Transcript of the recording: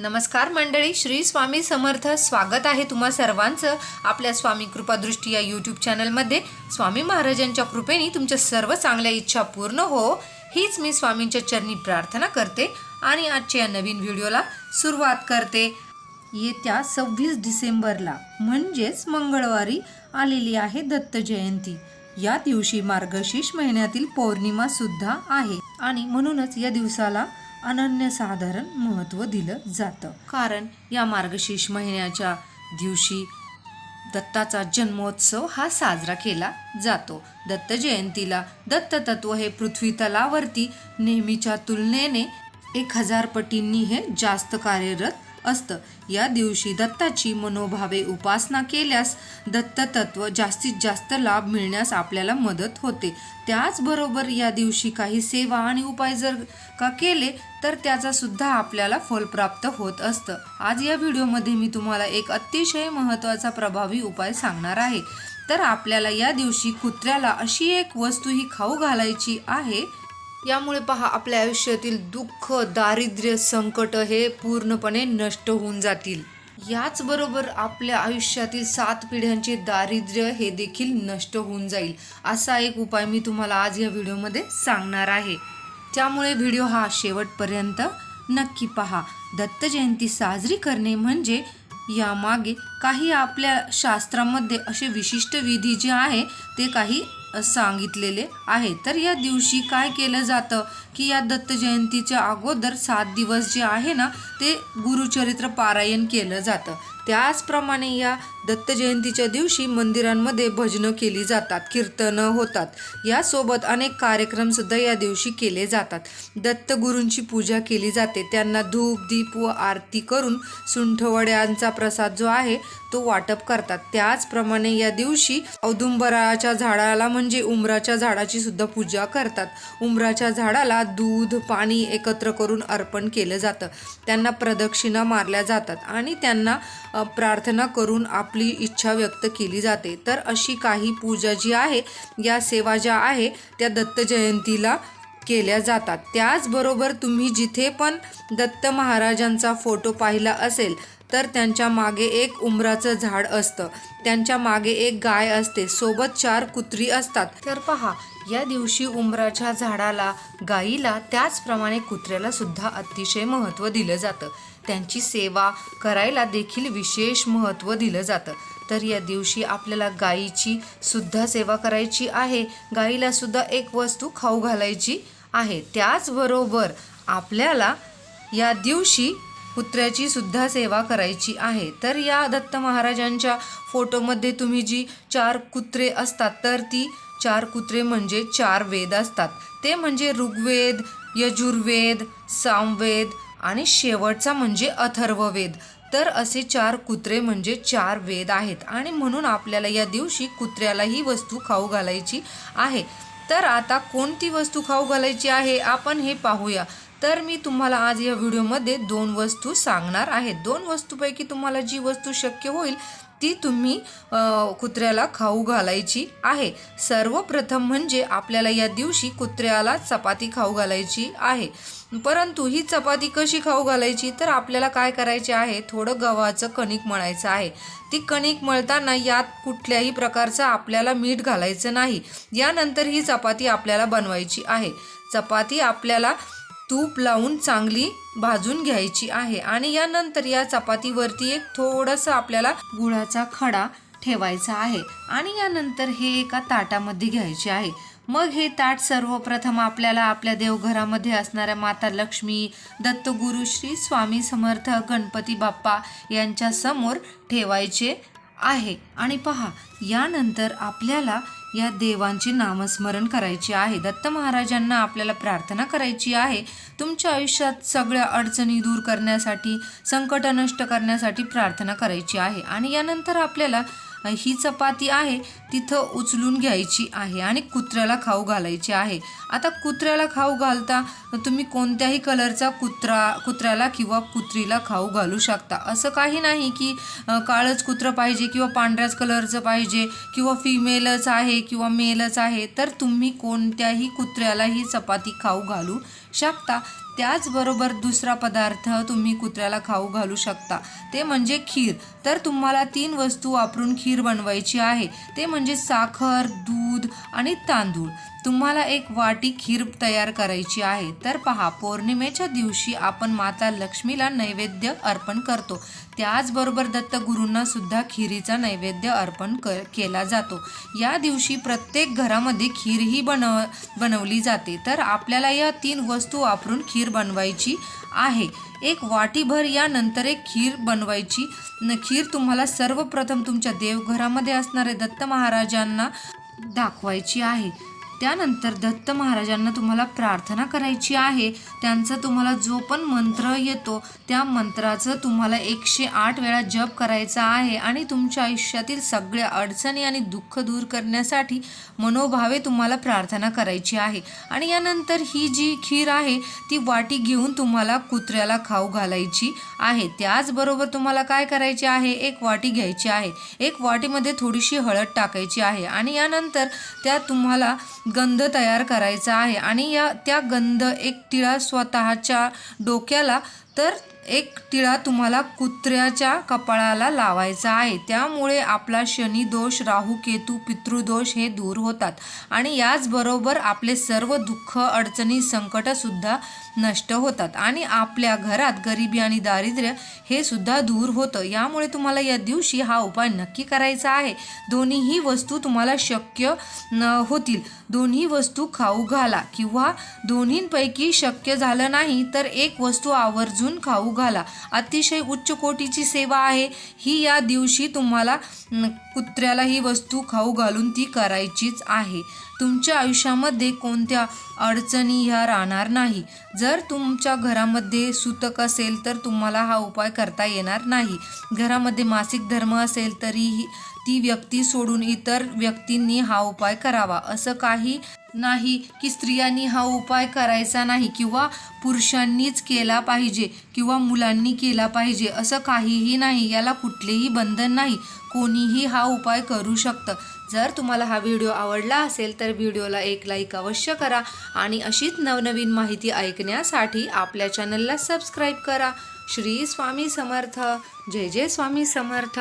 नमस्कार मंडळी श्री स्वामी समर्थ. स्वागत आहे तुम्हा सर्वांचं आपल्या स्वामी कृपादृष्टी या यूट्यूब चॅनलमध्ये स्वामी महाराजांच्या कृपेने तुमच्या सर्व चांगल्या इच्छा पूर्ण हो हीच मी स्वामींच्या चरणी प्रार्थना करते आणि आजच्या या नवीन व्हिडिओला सुरुवात करते. येत्या सव्वीस डिसेंबरला म्हणजेच मंगळवारी आलेली आहे दत्त जयंती. या दिवशी मार्गशीर्ष महिन्यातील पौर्णिमा सुद्धा आहे आणि म्हणूनच या दिवसाला अनन्यसाधारण महत्त्व दिलं जातं. कारण या मार्गशीर्ष महिन्याच्या दिवशी दत्ताचा जन्मोत्सव हा साजरा केला जातो. दत्त जयंतीला दत्ततत्व हे पृथ्वी तलावरती नेहमीच्या तुलनेने एक हजार पटींनी हे जास्त कार्यरत असतं. या दिवशी दत्ताची मनोभावे उपासना केल्यास दत्ततत्व जास्तीत जास्त लाभ मिळण्यास आपल्याला मदत होते. त्याचबरोबर या दिवशी काही सेवा आणि उपाय जर का केले तर त्याचा सुद्धा आपल्याला फल प्राप्त होत असतं. आज या व्हिडिओमध्ये मी तुम्हाला एक अतिशय महत्त्वाचा प्रभावी उपाय सांगणार आहे. तर आपल्याला या दिवशी कुत्र्याला अशी एक वस्तू ही खाऊ घालायची आहे यामुळे पहा आपल्या आयुष्यातील दुःख दारिद्र्य संकट हे पूर्णपणे नष्ट होऊन जातील. याचबरोबर आपल्या आयुष्यातील सात पिढ्यांचे दारिद्र्य हे देखील नष्ट होऊन जाईल असा एक उपाय मी तुम्हाला आज या व्हिडिओमध्ये सांगणार आहे. त्यामुळे व्हिडिओ हा शेवटपर्यंत नक्की पहा. दत्त जयंती साजरी करणे म्हणजे यामागे काही आपल्या शास्त्रामध्ये असे विशिष्ट विधी जे आहे ते काही सांगितलेले आहे. तर या दिवशी काय केलं जातं की या दत्त जयंतीच्या अगोदर सात दिवस जे आहे ना ते गुरुचरित्र पारायण केलं जातं. त्याचप्रमाणे या दत्त जयंतीच्या दिवशी मंदिरांमध्ये भजनं केली जातात कीर्तनं होतात. यासोबत अनेक कार्यक्रमसुद्धा या दिवशी केले जातात. दत्तगुरूंची पूजा केली जाते. त्यांना धूप दीप व आरती करून सुंठवड्यांचा प्रसाद जो आहे तो वाटप करतात. त्याचप्रमाणे या दिवशी औदुंबराच्या झाडाला म्हणजे उमराच्या झाडाची सुद्धा पूजा करतात. उमराच्या झाडाला दूध पाणी एकत्र करून अर्पण केलं जातं. त्यांना प्रदक्षिणा मारल्या जातात आणि त्यांना प्रार्थना करून आप आपली इच्छा व्यक्त केली जाते. तर अशी काही पूजा जी आहे या सेवा ज्या आहे त्या दत्त जयंतीला केल्या जातात. त्याचबरोबर तुम्ही जिथे पण दत्त महाराजांचा फोटो पाहिला असेल तर त्यांच्या मागे एक उमराचं झाड असतं. त्यांच्या मागे एक गाय असते. सोबत चार कुत्री असतात. तर पहा या दिवशी उंबराच्या झाडाला गाईला त्याचप्रमाणे कुत्र्याला सुद्धा अतिशय महत्त्व दिलं जातं. त्यांची सेवा करायला देखील विशेष महत्त्व दिलं जातं. तर या दिवशी आपल्याला गाईची सुद्धा सेवा करायची आहे. गाईला सुद्धा एक वस्तू खाऊ घालायची आहे. त्याचबरोबर आपल्याला या दिवशी कुत्र्याची सुद्धा सेवा करायची आहे. तर या दत्त महाराजांच्या फोटोमध्ये तुम्ही जी चार कुत्रे असतात तर ती चार कुत्रे म्हणजे चार वेद असतात. ते म्हणजे ऋग्वेद यजुर्वेद सामवेद आणि शेवटचा म्हणजे अथर्ववेद. तर असे चार कुत्रे म्हणजे चार वेद आहेत. आणि म्हणून आपल्याला या दिवशी कुत्र्याला ही वस्तू खाऊ घालायची आहे. तर आता कोणती वस्तू खाऊ घालायची आहे? आपण हे पाहूया. तर मी तुम्हाला आज या व्हिडिओमध्ये दोन वस्तू सांगणार आहे. दोन वस्तूपैकी तुम्हाला जी वस्तू शक्य होईल ती तुम्ही कुत्र्याला खाऊ घालायची आहे. सर्वप्रथम म्हणजे आपल्याला या दिवशी कुत्र्याला चपाती खाऊ घालायची आहे. परंतु ही चपाती कशी खाऊ घालायची? तर आपल्याला काय करायचे आहे? थोडं गव्हाचं कणिक मळायचं आहे. ती कणिक मळताना यात कुठल्याही प्रकारचं आपल्याला मीठ घालायचं नाही. यानंतर ही चपाती आपल्याला बनवायची आहे. चपाती आपल्याला तूप लावून चांगली भाजून घ्यायची आहे. आणि यानंतर या चपातीवरती एक थोडंसं आपल्याला गुळाचा खडा ठेवायचा आहे. आणि यानंतर हे एका ताटामध्ये घ्यायचे आहे. मग हे ताट सर्वप्रथम आपल्याला आपल्या देवघरामध्ये असणाऱ्या माता लक्ष्मी दत्तगुरु श्री स्वामी समर्थ गणपती बाप्पा यांच्या समोर ठेवायचे आहे. आणि पहा यानंतर आपल्याला या देवांचे नामस्मरण करायचे आहे. दत्त महाराजांना आपल्याला प्रार्थना करायची आहे. तुमच्या आयुष्यात सगळ्या अडचणी दूर करण्यासाठी संकट नष्ट करण्यासाठी प्रार्थना करायची आहे. आणि यानंतर आपल्याला ही चपाती आहे तिथं उचलून घ्यायची आहे आणि कुत्र्याला खाऊ घालायची आहे. आता कुत्र्याला खाऊ घालता तुम्ही कोणत्याही कलरचा कुत्रा कुत्र्याला किंवा कुत्रीला खाऊ घालू शकता. असं काही नाही की काळंच कुत्रं पाहिजे किंवा पांढऱ्याच कलरचं पाहिजे किंवा फिमेलच आहे किंवा मेलच आहे तर तुम्ही कोणत्याही कुत्र्याला ही चपाती खाऊ घालू शकता. त्याचबरोबर दुसरा पदार्थ तुम्ही कुत्र्याला खाऊ घालू शकता. ते म्हणजे खीर. तर तुम्हाला तीन वस्तू वापरून खीर बनवायची आहे. ते म्हणजे साखर दूध आणि तांदूळ. तुम्हाला एक वाटी खीर तयार करायची आहे. तर पहा पौर्णिमेच्या दिवशी आपण माता लक्ष्मीला नैवेद्य अर्पण करतो. त्याचबरोबर दत्तगुरूंना सुद्धा खिरीचा नैवेद्य अर्पण क केला जातो. या दिवशी प्रत्येक घरामध्ये खीरही बनव बनवली जाते. तर आपल्याला या तीन वस्तू वापरून खीर बनवायची आहे. एक वाटीभर यानंतर एक खीर बनवायची. न खीर तुम्हाला सर्वप्रथम तुमच्या देवघरामध्ये असणारे दत्त महाराजांना दाखवायची आहे. त्यानंतर दत्त महाराजांना तुम्हाला प्रार्थना करायची आहे. त्यांचा तुम्हाला जो पण मंत्र येतो त्या मंत्राचं तुम्हाला एकशे आठ वेळा जप करायचा आहे. आणि तुमच्या आयुष्यातील सगळ्या अडचणी आणि दुःख दूर करण्यासाठी मनोभावे तुम्हाला प्रार्थना करायची आहे. आणि यानंतर ही जी खीर आहे ती वाटी घेऊन तुम्हाला कुत्र्याला खाऊ घालायची आहे. त्याचबरोबर तुम्हाला काय करायचे आहे? एक वाटी घ्यायची आहे. एक वाटीमध्ये थोडीशी हळद टाकायची आहे. आणि यानंतर त्या तुम्हाला गंध तयार करायचा आहे. आणि या त्या गंध एक टिळा स्वतःच्या डोक्याला तर एक टिळा तुम्हाला कुत्र्याच्या कपाळाला लावायचा आहे. त्यामुळे आपला शनी दोष राहू केतू पितृदोष हे दूर होतात. आणि याचबरोबर आपले सर्व दुःख अडचणी संकटसुद्धा नष्ट होतात. आणि आपल्या घरात गरिबी आणि दारिद्र्य हे सुद्धा दूर होतं. यामुळे तुम्हाला या दिवशी हा उपाय नक्की करायचा आहे. दोन्हीही वस्तू तुम्हाला शक्य न होतील. दोन्ही वस्तू खाऊ घाला किंवा दोन्हींपैकी शक्य झालं नाही तर एक वस्तू आवर्जून खाऊ घाला अतिशय उच्च कोटीची सेवा आहे. ही या दिवशी तुम्हाला कुत्र्याला ही वस्तू खाऊ घालून ती करायचीच आहे. तुमच्या आयुष्यामध्ये कोणत्या अडचणी ह्या राहणार नाही. जर तुमच्या घरामध्ये सुतक असेल तर तुम्हाला हा उपाय करता येणार नाही. घरामध्ये मासिक धर्म असेल तरीही ती व्यक्ती सोडून इतर व्यक्तींनी हा उपाय करावा. असं काही नाही की स्त्रियांनी हा उपाय करायचा नाही किंवा पुरुषांनीच केला पाहिजे किंवा मुलांनी केला पाहिजे. असं काहीही नाही याला कुठलेही बंधन नाही. कोणीही हा उपाय करू शकतं. जर तुम्हाला हा व्हिडिओ आवडला असेल तर व्हिडिओला एक लाईक अवश्य करा आणि अशीच नवनवीन माहिती ऐकण्यासाठी आपल्या चॅनलला सबस्क्राईब करा. श्री स्वामी समर्थ. जय जय स्वामी समर्थ.